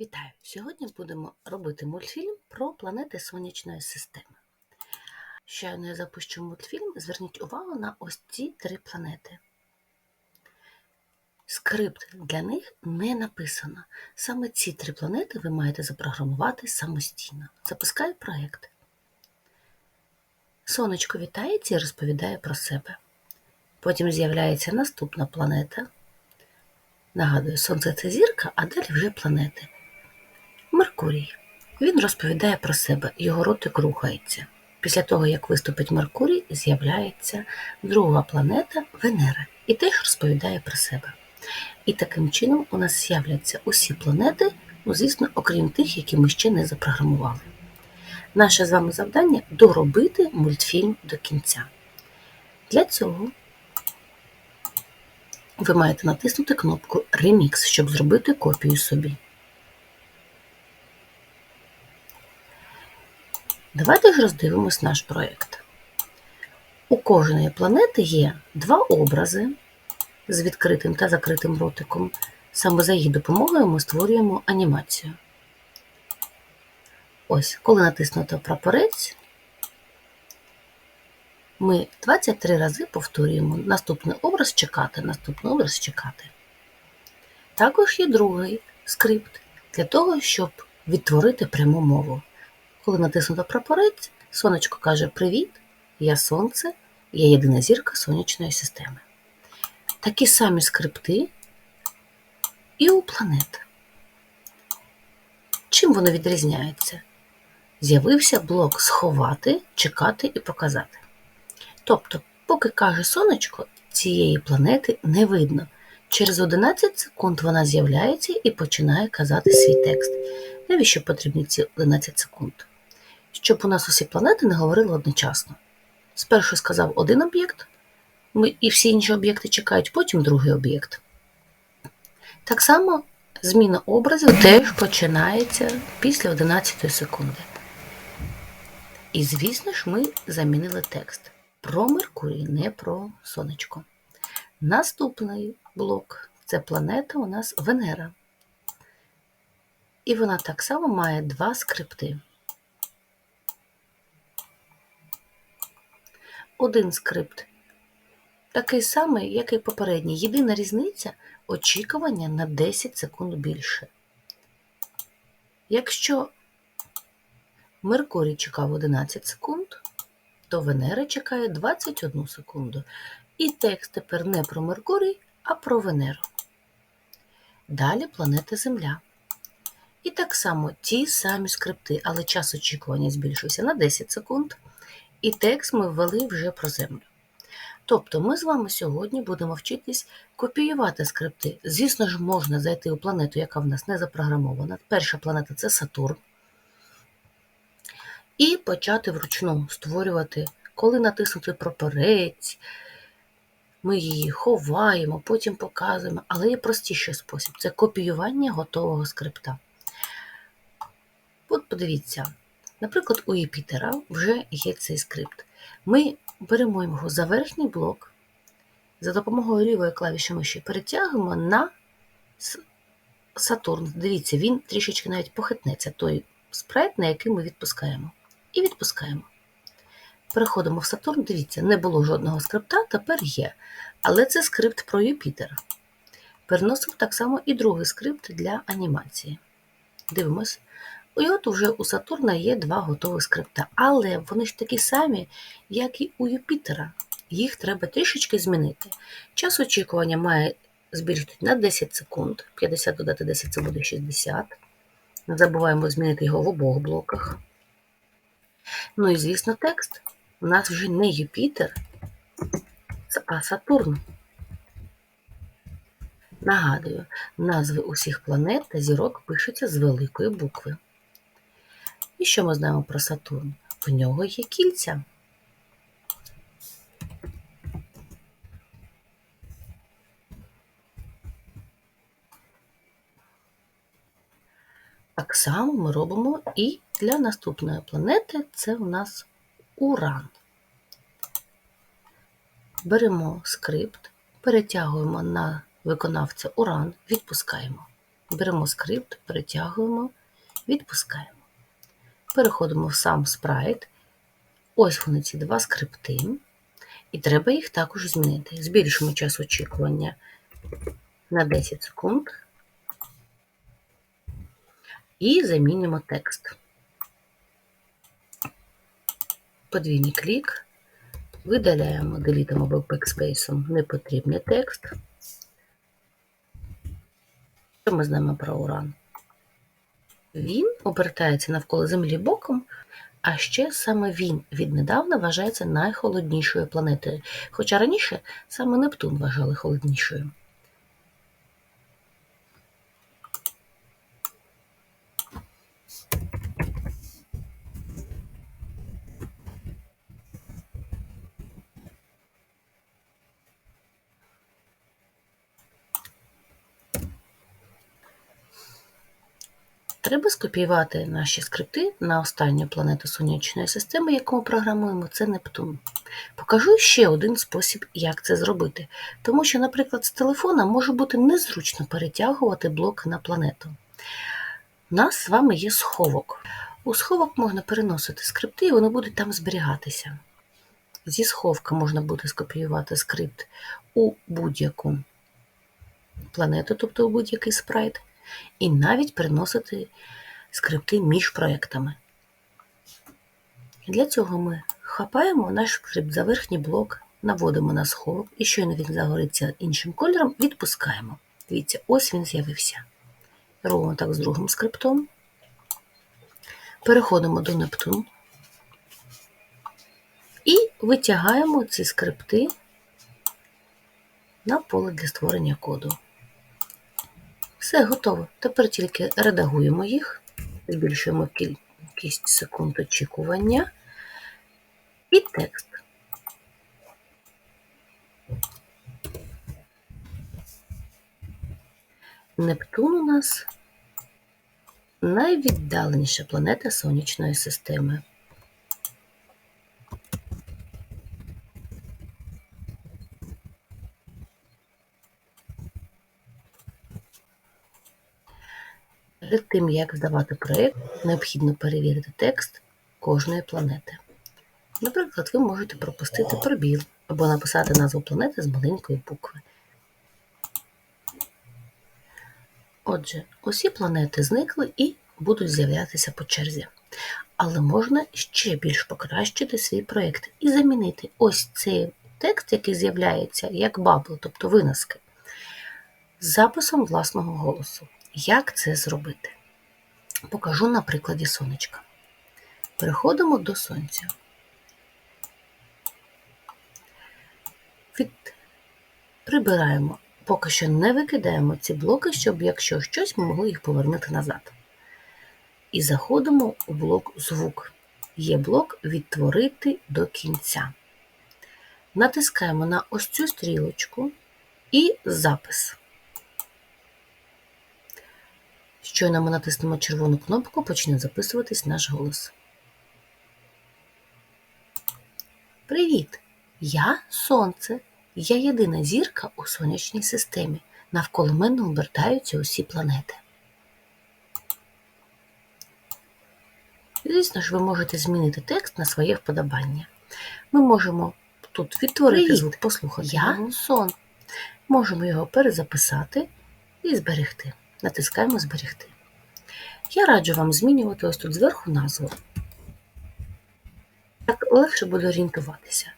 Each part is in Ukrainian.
Вітаю! Сьогодні будемо робити мультфільм про планети Сонячної системи. Щойно я запущу мультфільм, зверніть увагу на ось ці три планети. Скрипт для них не написано. Саме ці три планети ви маєте запрограмувати самостійно. Запускаю проєкт. Сонечко вітається і розповідає про себе. Потім з'являється наступна планета. Нагадую, Сонце це зірка, а далі вже планети. Меркурій. Він розповідає про себе, його ротик рухається. Після того, як виступить Меркурій, з'являється друга планета Венера і теж розповідає про себе. І таким чином у нас з'являться усі планети, ну, звісно, окрім тих, які ми ще не запрограмували. Наше з вами завдання доробити мультфільм до кінця. Для цього ви маєте натиснути кнопку Remix, щоб зробити копію собі. Давайте ж роздивимось наш проєкт. У кожної планети є два образи з відкритим та закритим ротиком. Саме за їх допомогою ми створюємо анімацію. Ось, коли натиснуто прапорець, ми 23 рази повторюємо наступний образ чекати, наступний образ чекати. Також є другий скрипт для того, щоб відтворити пряму мову. Коли натиснуто прапорець, сонечко каже Привіт, я сонце, я єдина зірка сонячної системи. Такі самі скрипти і у планет. Чим воно відрізняється? З'явився блок сховати, чекати і показати. Тобто, поки каже сонечко, цієї планети не видно. Через 11 секунд вона з'являється і починає казати свій текст. Навіщо потрібні ці 11 секунд? Щоб у нас усі планети не говорили одночасно. Спершу сказав один об'єкт, ми і всі інші об'єкти чекають, потім другий об'єкт. Так само зміна образів теж починається після 11 секунди. І, звісно ж, ми замінили текст про Меркурій, не про сонечко. Наступний блок це планета у нас Венера. І вона так само має два скрипти. Один скрипт такий самий, як і попередній. Єдина різниця очікування на 10 секунд більше. Якщо Меркурій чекав 11 секунд, то Венера чекає 21 секунду. І текст тепер не про Меркурій, а про Венеру. Далі планета Земля. І так само ті самі скрипти, але час очікування збільшився на 10 секунд, і текст ми ввели вже про Землю. Тобто ми з вами сьогодні будемо вчитись копіювати скрипти. Звісно ж, можна зайти у планету, яка в нас не запрограмована. Перша планета це Сатурн. І почати вручну створювати, коли натиснути прапорець, ми її ховаємо, потім показуємо, але є простіший спосіб це копіювання готового скрипта. От подивіться, наприклад, у Юпітера вже є цей скрипт. Ми беремо його за верхній блок, за допомогою лівої клавіші миші перетягуємо на Сатурн. Дивіться, він трішечки навіть похитнеться, той спрайт, на який ми відпускаємо. І відпускаємо. Переходимо в Сатурн, дивіться, не було жодного скрипта, тепер є. Але це скрипт про Юпітер. Переносимо так само і другий скрипт для анімації. Дивимось. І от уже у Сатурна є два готові скрипта, але вони ж такі самі, як і у Юпітера. Їх треба трішечки змінити. Час очікування має збільшити на 10 секунд. 50 додати 10 це буде 60. Не забуваємо змінити його в обох блоках. Ну і, звісно, текст. У нас вже не Юпітер, а Сатурн. Нагадую, назви усіх планет та зірок пишуться з великої букви. І що ми знаємо про Сатурн? В нього є кільця. Так само ми робимо і для наступної планети це у нас Уран. Беремо скрипт, перетягуємо на виконавця Уран, відпускаємо. беремо скрипт, перетягуємо, відпускаємо. Переходимо в сам спрайт. Ось вони ці два скрипти. І треба їх також змінити. Збільшимо час очікування на 10 секунд. І замінимо текст. Подвійний клік. Видаляємо, делітом або бекспейсом непотрібний текст. Що ми знаємо про уран? Він обертається навколо Землі боком, а ще саме він віднедавна вважається найхолоднішою планетою, хоча раніше саме Нептун вважали холоднішою. Треба скопіювати наші скрипти на останню планету сонячної системи, яку ми програмуємо, це Нептун. Покажу ще один спосіб, як це зробити. Тому що, наприклад, з телефона може бути незручно перетягувати блоки на планету. У нас з вами є сховок. У сховок можна переносити скрипти, і вони будуть там зберігатися. Зі сховка можна буде скопіювати скрипт у будь-яку планету, тобто у будь-який спрайт і навіть переносити скрипти між проектами. Для цього ми хапаємо наш скрипт за верхній блок, наводимо на сховок і щойно він загориться іншим кольором, відпускаємо. Дивіться, ось він з'явився. Робимо так з другим скриптом. Переходимо до Нептун і витягаємо ці скрипти на поле для створення коду. Все готово. Тепер тільки редагуємо їх, збільшуємо кількість секунд очікування і текст. Нептун у нас найвіддаленіша планета Сонячної системи. Перед тим, як здавати проєкт, необхідно перевірити текст кожної планети. Наприклад, ви можете пропустити пробіл або написати назву планети з маленької букви. Отже, усі планети зникли і будуть з'являтися по черзі. Але можна ще більш покращити свій проєкт і замінити ось цей текст, який з'являється як бабл, тобто виноски, записом власного голосу. Як це зробити? Покажу на прикладі сонечка. Переходимо до сонця. Від... Прибираємо, поки що не викидаємо ці блоки, щоб, якщо щось, ми могли їх повернути назад. І заходимо у блок звук. Є блок Відтворити до кінця. Натискаємо на ось цю стрілочку і запис. Щойно ми натиснемо червону кнопку, почне записуватись наш голос. Привіт! Я Сонце. Я єдина зірка у сонячній системі. Навколо мене обертаються усі планети. Звісно ж, ви можете змінити текст на своє вподобання. Ми можемо тут відтворити Привіт! звук, послухати. Я його. Можемо його перезаписати і зберегти. Натискаємо Зберегти. Я раджу вам змінювати ось тут зверху назву. Так легше буде орієнтуватися.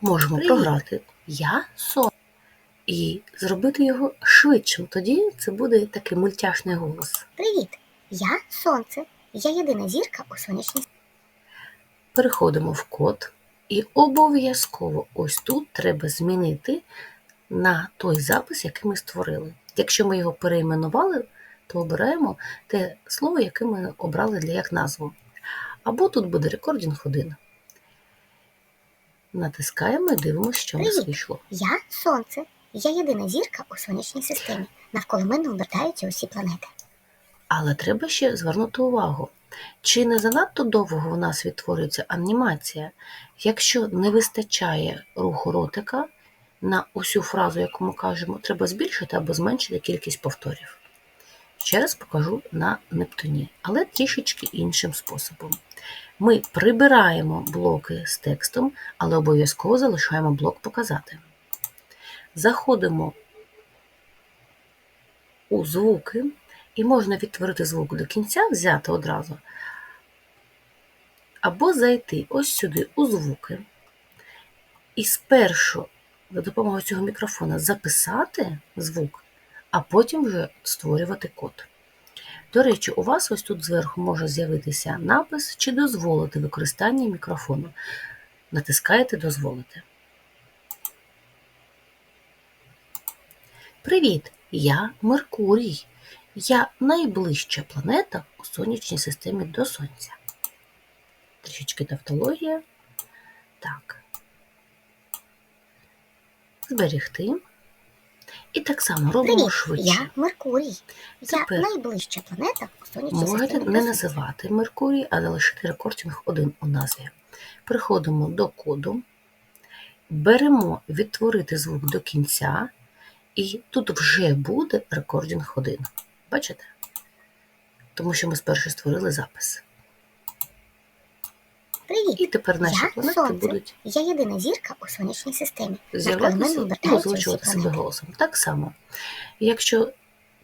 Можемо Привіт. програти Я сон і зробити його швидшим. Тоді це буде такий мультяшний голос. Привіт! Я Сонце. Я єдина зірка у сонячній Переходимо в код і обов'язково ось тут треба змінити на той запис, який ми створили. Якщо ми його перейменували, то обираємо те слово, яке ми обрали для як назву. Або тут буде рекордінг 1. Натискаємо і дивимося, що у нас вийшло. Я Сонце. Я єдина зірка у сонячній системі. Навколо мене обертаються усі планети. Але треба ще звернути увагу, чи не занадто довго у нас відтворюється анімація. Якщо не вистачає руху ротика, на усю фразу, яку ми кажемо, треба збільшити або зменшити кількість повторів. Ще раз покажу на Нептуні, але трішечки іншим способом. Ми прибираємо блоки з текстом, але обов'язково залишаємо блок показати. Заходимо у звуки, і можна відтворити звук до кінця, взяти одразу, або зайти ось сюди у звуки. І спершу за допомогою цього мікрофона записати звук, а потім вже створювати код. До речі, у вас ось тут зверху може з'явитися напис чи дозволити використання мікрофону. Натискаєте Дозволити. Привіт! Я Меркурій. Я найближча планета у сонячній системі до Сонця. Трішечки тавтологія. Так. Зберігти. І так само робимо Привіт, швидше. я Меркурій. Я найближча планета у сонячній Можете не називати Меркурій, а залишити рекордінг 1 у назві. Переходимо до коду, беремо відтворити звук до кінця, і тут вже буде рекордінг 1. Бачите? Тому що ми спершу створили запис. Привіт, І тепер наші я планети Сонце. будуть Я єдина зірка у сонячній системі. З'являтися і озвучувати себе голосом. Так само, якщо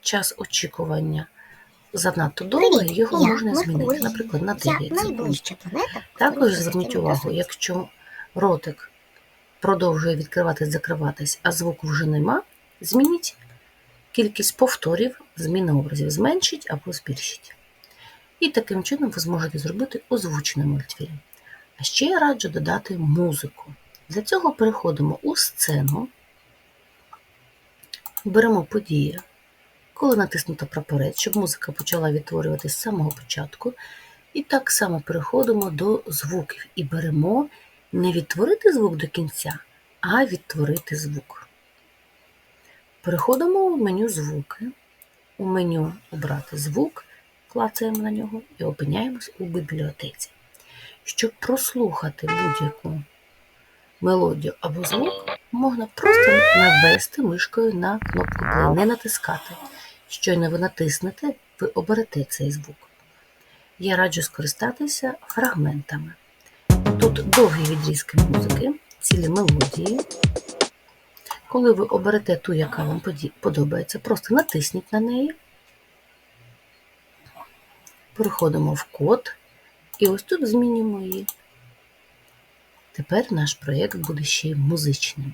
час очікування занадто довгий, Привіт, його я можна змінити, наприклад, на Я 9 секунд. найближча планета. Також зверніть увагу, якщо ротик продовжує відкриватись, закриватись, а звуку вже нема, змініть кількість повторів, зміни образів зменшіть або збільшіть. І таким чином ви зможете зробити озвучений мультфільм. А ще я раджу додати музику. Для цього переходимо у сцену, беремо подію, коли натиснуто прапорець, щоб музика почала відтворюватись з самого початку. І так само переходимо до звуків і беремо не відтворити звук до кінця, а відтворити звук. Переходимо в меню звуки. У меню обрати звук, клацаємо на нього і опиняємось у бібліотеці. Щоб прослухати будь-яку мелодію або звук, можна просто навести мишкою на кнопку play, не натискати. Щойно ви натиснете, ви оберете цей звук. Я раджу скористатися фрагментами. Тут довгі відрізки музики, цілі мелодії. Коли ви оберете ту, яка вам подобається, просто натисніть на неї. Переходимо в код і ось тут змінюємо її. Тепер наш проєкт буде ще й музичним.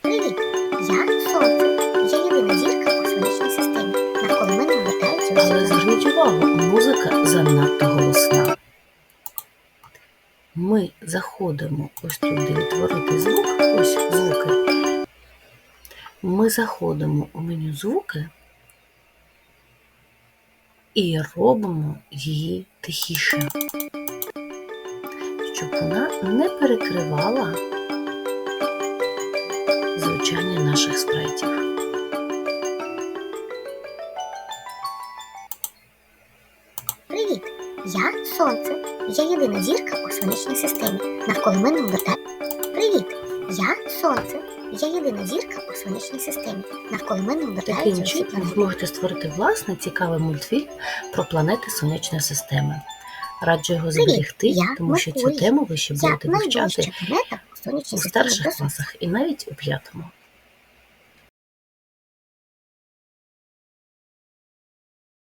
Привіт, я Сонце. Я єдина зірка у сонячній системі. Навколо мене обертаються Але зверніть увагу, музика занадто голосна. Ми заходимо ось тут, де відтворити звук, ось звуки. Ми заходимо у меню звуки і робимо її тихіше, щоб вона не перекривала звучання наших спрайтів. Привіт! Я Сонце. Я єдина зірка у сонячній системі. Навколо мене обертаються. Привіт! Я Сонце. Я єдина зірка у сонячній системі. Навколо мене обертаються чином ви зможете створити власний цікавий мультфільм про планети сонячної системи. Раджу його зберегти, я тому що цю тему ви ще Я будете вивчати планета у сонячній системі. старших класах і навіть у п'ятому.